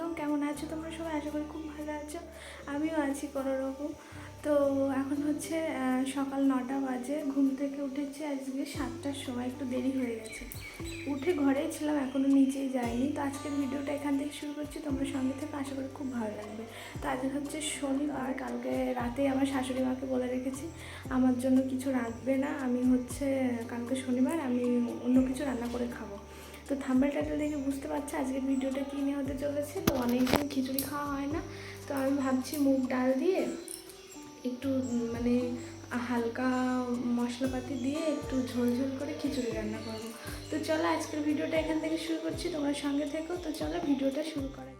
আছো? তোমরা সবাই আশা করি খুব ভালো আছো। আমিও আছি কোনো রকম তো এখন হচ্ছে সকাল নটা বাজে, ঘুম থেকে উঠেছি আজকে সাতটার সময়, একটু দেরি হয়ে গেছে। উঠে ঘরেই ছিলাম এখনও নিচেই যাইনি। তো আজকের ভিডিওটা এখান থেকে শুরু করছি, তোমরা সঙ্গে থেকে, আশা করি খুব ভালো লাগবে। তো আজকে হচ্ছে শনিবার, কালকে রাতে আমার শাশুড়ি মাকে বলে রেখেছি, আমার জন্য কিছু রাখবে না, আমি হচ্ছে, কালকে শনিবার আমি অন্য কিছু রান্না করে খাব। তো থাম্বেল টাইটেল দেখে বুঝতে পারছি আজকের ভিডিওটা কী হতে চলেছে। তো অনেকদিন খিচুড়ি খাওয়া হয় না, তো আমি ভাবছি মুগ ডাল দিয়ে একটু মানে হালকা মশলাপাতি দিয়ে একটু ঝোল ঝোল করে খিচুড়ি রান্না করব। তো চলো আজকের ভিডিওটা এখান থেকে শুরু করছি, তোমার সঙ্গে থেকো। তো চলো ভিডিওটা শুরু করা।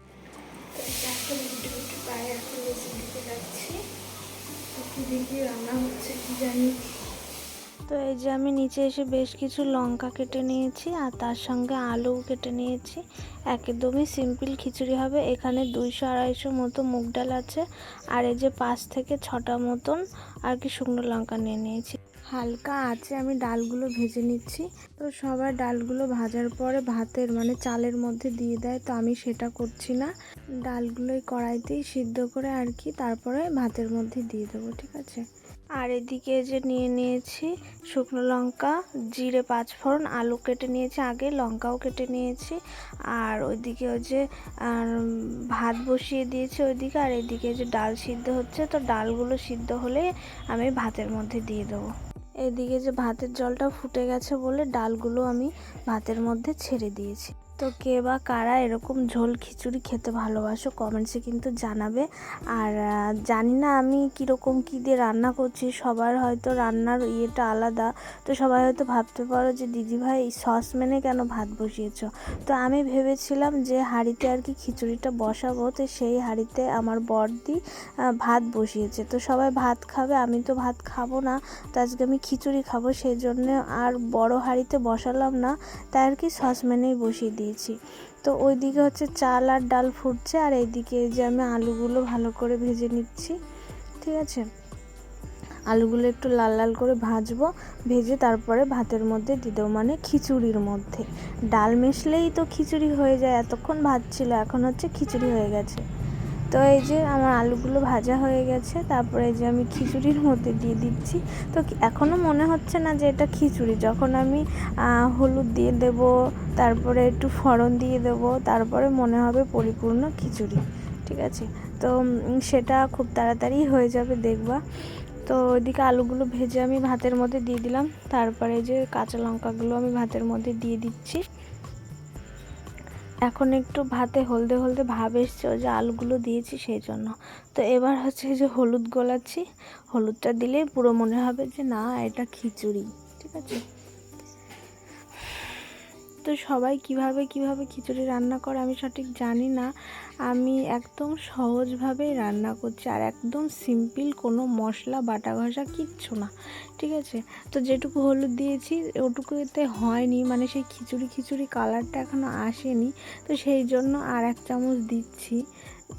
তো যে ভিডিও একটু পায়ে এখন বেশি দিতে যাচ্ছি। কী দেখি রান্না হচ্ছে কি জানি। তো এই যে আমি নিচে এসে বেশ কিছু লঙ্কা কেটে নিয়েছি আর তার সঙ্গে আলু কেটে নিয়েছি। একদমই সিম্পল খিচুড়ি হবে। এখানে দুইশো আড়াইশো মতো মুগ ডাল আছে আর এই যে পাঁচ থেকে ছটা মতন আর কি শুকনো লঙ্কা নিয়ে নিয়েছি। হালকা আছে আমি ডালগুলো ভেজে নিচ্ছি। তো সবার ডালগুলো ভাজার পরে ভাতের মানে চালের মধ্যে দিয়ে দেয়, তো আমি সেটা করছি না। ডালগুলোই কড়াইতেই সিদ্ধ করে আর কি তারপরে ভাতের মধ্যে দিয়ে দেবো, ঠিক আছে? আর এদিকে যে নিয়ে নিয়েছি শুকনো লঙ্কা, জিরে পাঁচ ফোড়ন আলু কেটে নিয়েছি আগে, লঙ্কাও কেটে নিয়েছি। আর ওইদিকে ওই যে ভাত বসিয়ে দিয়েছি ওইদিকে, আর এদিকে যে ডাল সিদ্ধ হচ্ছে, তো ডালগুলো সিদ্ধ হলে আমি ভাতের মধ্যে দিয়ে দেবো। এদিকে যে ভাতের জলটা ফুটে গেছে বলে ডালগুলো আমি ভাতের মধ্যে ছেড়ে দিয়েছি। তো কে বা কারা এরকম ঝোল খিচুড়ি খেতে ভালোবাসো কমেন্টসে কিন্তু জানাবে। আর জানি না আমি কীরকম কী দিয়ে রান্না করছি, সবার হয়তো রান্নার ইয়েটা আলাদা। তো সবাই হয়তো ভাবতে পারো যে দিদিভাই সসম্যানে কেন ভাত বসিয়েছ? তো আমি ভেবেছিলাম যে, হাঁড়িতে আর কি খিচুড়িটা বসাবো। তো সেই হাঁড়িতে আমার বড়দি ভাত বসিয়েছে। তো সবাই ভাত খাবে, আমি তো ভাত খাব না। তো আজকে আমি খিচুড়ি খাব, সেই জন্য আর বড় হাঁড়িতে বসালাম না। তাই আর কি সসম্যানেই বসিয়ে দিয়েছি। তো ওইদিকে হচ্ছে চাল আর ডাল ফুটছে আর এইদিকে এই যে আমি আলুগুলো ভালো করে ভেজে নিচ্ছি, ঠিক আছে? আলুগুলো একটু লাল লাল করে ভাজবো, ভেজে তারপরে ভাতের মধ্যে দিয়ে মানে খিচুড়ির মধ্যে। ডাল মিশলেই তো খিচুড়ি হয়ে যায়, এতক্ষণ ভাত ছিল, এখন হচ্ছে খিচুড়ি হয়ে গেছে। তো এই যে আমার আলুগুলো ভাজা হয়ে গেছে, তারপরে এই যে আমি খিচুড়ির মধ্যে দিয়ে দিচ্ছি। তো এখনও মনে হচ্ছে না যে এটা খিচুড়ি? যখন আমি হলুদ দিয়ে দেব, তারপরে একটু ফড়ন দিয়ে দেব, তারপরে মনে হবে পরিপূর্ণ খিচুড়ি, ঠিক আছে? তো সেটা খুব তাড়াতাড়ি হয়ে যাবে দেখবা। তো ওইদিকে আলুগুলো ভেজে আমি ভাতের মধ্যে দিয়ে দিলাম। তারপরে যে কাঁচা লঙ্কাগুলো আমি ভাতের মধ্যে দিয়ে দিচ্ছি। এখন একটু ভাতে হলদে হলদে ভাব এসছে যে আলুগুলো দিয়েছি সেই জন্য। তো এবার হচ্ছে যে হলুদ গোলাচ্ছি, হলুদটা দিলেই পুরো মনে হবে যে না, এটা খিচুড়ি, ঠিক আছে? তো সবাই কীভাবে কীভাবে খিচুড়ি রান্না করে আমি সঠিক জানি না। আমি একদম সহজভাবেই রান্না করছি আর একদম সিম্পল কোনো মশলা, বাটা ঘষা কিচ্ছু না, ঠিক আছে? তো যেটুকু হলুদ দিয়েছি, ওটুকুতে হয়নি মানে সেই খিচুড়ি খিচুড়ি কালারটা এখনও আসেনি, তো সেই জন্য আর এক চামচ দিচ্ছি।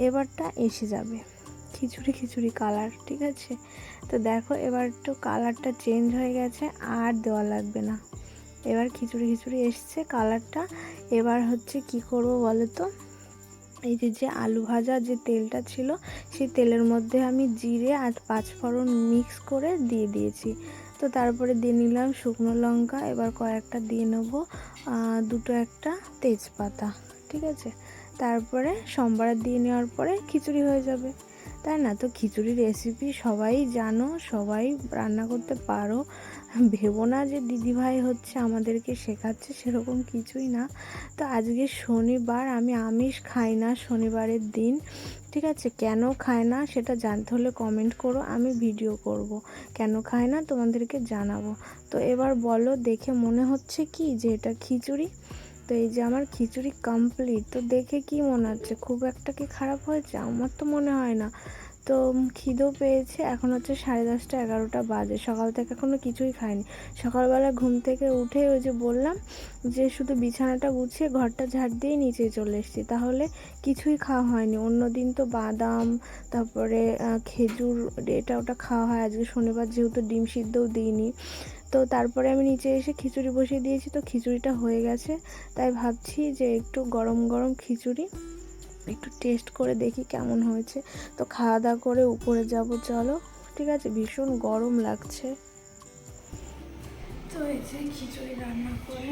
এবারটা এসে যাবে, খিচুড়ি খিচুড়ি কালার ঠিক আছে? তো দেখো এবার একটু কালারটা চেঞ্জ হয়ে গেছে, আর দেওয়া লাগবে না। এবার খিচুড়ি খিচুড়ি এসছে কালারটা। এবার হচ্ছে কি করব বলো তো এই যে যে আলু ভাজা যে তেলটা ছিল, সেই তেলের মধ্যে আমি জিরে আর পাঁচফোড়ন মিক্স করে দিয়ে দিয়েছি। তো তারপরে দিয়ে নিলাম শুকনো লঙ্কা, এবার কয়েকটা দিয়ে নেব দুটো একটা তেজপাতা, ঠিক আছে? তারপরে সম্বার দিয়ে নেওয়ার পরে খিচুড়ি হয়ে যাবে। তাই না? তো খিচুড়ি রেসিপি সবাই জানো, সবাই রান্না করতে পারো। ভেবো না যে দিদিভাই হচ্ছে আমাদেরকে শেখাচ্ছে, সেরকম কিছুই না। তো আজকে শনিবার, আমি আমিষ খাই না শনিবারের দিন, ঠিক আছে? কেন খায় না সেটা জানতে হলে কমেন্ট করো, আমি ভিডিও করব। কেন খায় না তোমাদেরকে জানাব। তো এবার বলো, দেখে মনে হচ্ছে কি যে এটা খিচুড়ি? তো এই যে আমার খিচুড়ি কমপ্লিট তো দেখে কি মনে হচ্ছে? খুব একটা কি খারাপ হয়েছে? আমার তো মনে হয় না। তো খিদেও পেয়েছে, এখন হচ্ছে সাড়ে দশটা এগারোটা বাজে। সকাল থেকে এখনও কিছুই খাইনি। সকালবেলা ঘুম থেকে উঠে ওই যে বললাম যে শুধু বিছানাটা গুছিয়ে ঘরটা ঝাড় দিয়ে নিচে চলে এসেছি। তাহলে কিছুই খাওয়া হয়নি। অন্য দিন তো বাদাম, তারপরে খেজুর, এটা ওটা খাওয়া হয়। আজকে শনিবার যেহেতু ডিম সিদ্ধও দিইনি। তো তারপরে আমি নিচে এসে খিচুড়ি বসিয়ে দিয়েছি তো খিচুড়িটা হয়ে গেছে। তাই ভাবছি যে একটু গরম গরম খিচুড়ি একটু টেস্ট করে দেখি কেমন হয়েছে। তো খাওয়া দাওয়া করে উপরে যাব চলো। ঠিক আছে ভীষণ গরম লাগছে। তো এই যে খিচুড়ি রান্না করে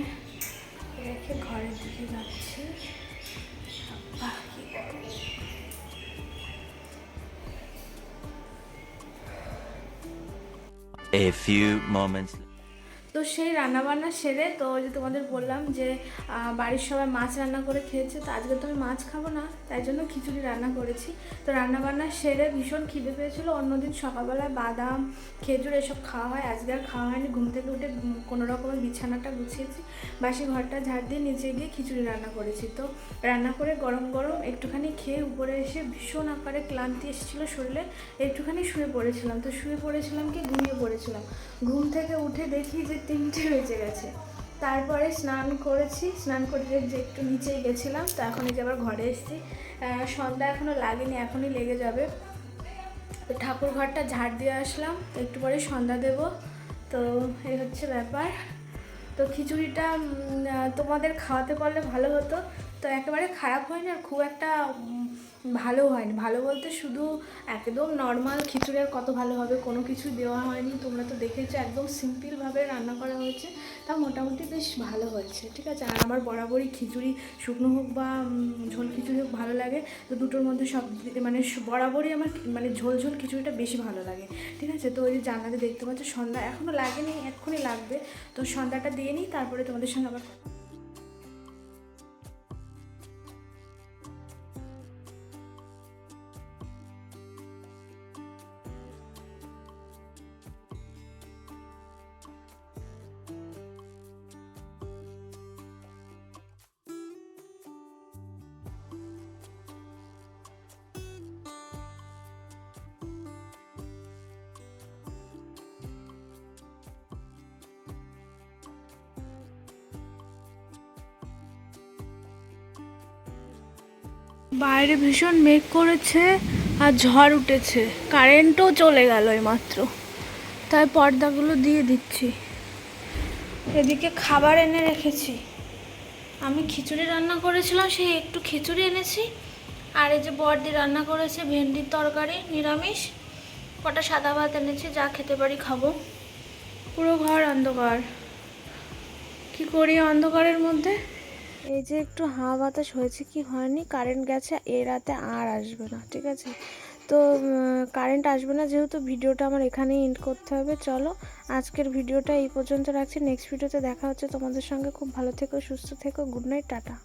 রেখে ঘরের দিকে যাচ্ছে। A few moments তো সেই রান্নাবান্না সেরে তো যে তোমাদের বললাম যে বাড়ির সবাই মাছ রান্না করে খেয়েছে, তো আজকে তো আমি মাছ খাব না, তাই জন্য খিচুড়ি রান্না করেছি। তো রান্নাবান্না সেরে ভীষণ খিদে পেয়েছিল, অন্যদিন সকালবেলায় বাদাম, খেজুর এসব খাওয়া হয়, আজকে আর খাওয়া হয়নি, ঘুম থেকে উঠে কোনো রকমের বিছানাটা গুছিয়েছি, বাসি ঘরটা ঝাড় দিয়ে নিচে গিয়ে খিচুড়ি রান্না করেছি। তো রান্না করে গরম গরম একটুখানি খেয়ে উপরে এসে ভীষণ আকারে ক্লান্তি এসেছিল শরীরে, একটুখানি শুয়ে পড়েছিলাম। তো শুয়ে পড়েছিলাম কি, ঘুমিয়ে পড়েছিলাম। ঘুম থেকে উঠে দেখি যে তিনটে বেজে গেছে। তারপরে স্নান করেছি, স্নান করে যে একটু নিচেই গেছিলাম, তো এখন এই যে আবার ঘরে এসেছি। সন্ধ্যা এখনও লাগেনি, এখনই লেগে যাবে। তো ঠাকুর ঘরটা ঝাড় দিয়ে আসলাম, একটু পরে সন্ধ্যা দেব। তো এই হচ্ছে ব্যাপার। তো খিচুড়িটা তোমাদের খাওয়াতে পারলে ভালো হতো। তো একেবারে খারাপ হয়নি আর খুব একটা ভালো হয়নি। ভালো বলতে শুধু একদম নর্মাল খিচুড়ি আর কত ভালো হবে কোনো কিছু দেওয়া হয়নি। তোমরা তো দেখেছ একদম সিম্পলভাবে রান্না করা হয়েছে, তা মোটামুটি বেশ ভালো হয়েছে, ঠিক আছে? আর আমার বরাবরই খিচুড়ি শুকনো হোক বা ঝোল খিচুড়ি হোক ভালো লাগে, তো দুটোর মধ্যে সব মানে বরাবরই আমার মানে ঝোল ঝোল খিচুড়িটা বেশি ভালো লাগে, ঠিক আছে? তো ওই যে জানলাতে দেখতে পাচ্ছ সন্ধ্যা এখনও লাগেনি, এক্ষুনি লাগবে। তো সন্ধ্যাটা দিয়ে নিই, তারপরে তোমাদের সঙ্গে আবার বাইরে ভীষণ মেঘ করেছে আর ঝড় উঠেছে। কারেন্টও চলে গেল মাত্র তাই পর্দাগুলো দিয়ে দিচ্ছি। এদিকে খাবার এনে রেখেছি। আমি খিচুড়ি রান্না করেছিলাম, সেই একটু খিচুড়ি এনেছি। আর এই যে বর্দি রান্না করেছে, ভেন্ডির তরকারি, নিরামিষ। কটা সাদা ভাত এনেছি, যা খেতে পারি খাব। পুরো ঘর অন্ধকার। কি করি অন্ধকারের মধ্যে? এই যে একটু হাওয়া বাতাস হয়েছে, কি হয়নি? কারেন্ট গেছে, এ রাতে আর আসবে না, ঠিক আছে? তো কারেন্ট আসবে না, যেহেতু ভিডিওটা আমার এখানেই এন্ড করতে হবে, চলো। আজকের ভিডিওটা এই পর্যন্ত রাখছি নেক্সট ভিডিওতে দেখা হচ্ছে তোমাদের সঙ্গে। খুব ভালো থেকো, সুস্থ থেকো গুড নাইট টাটা।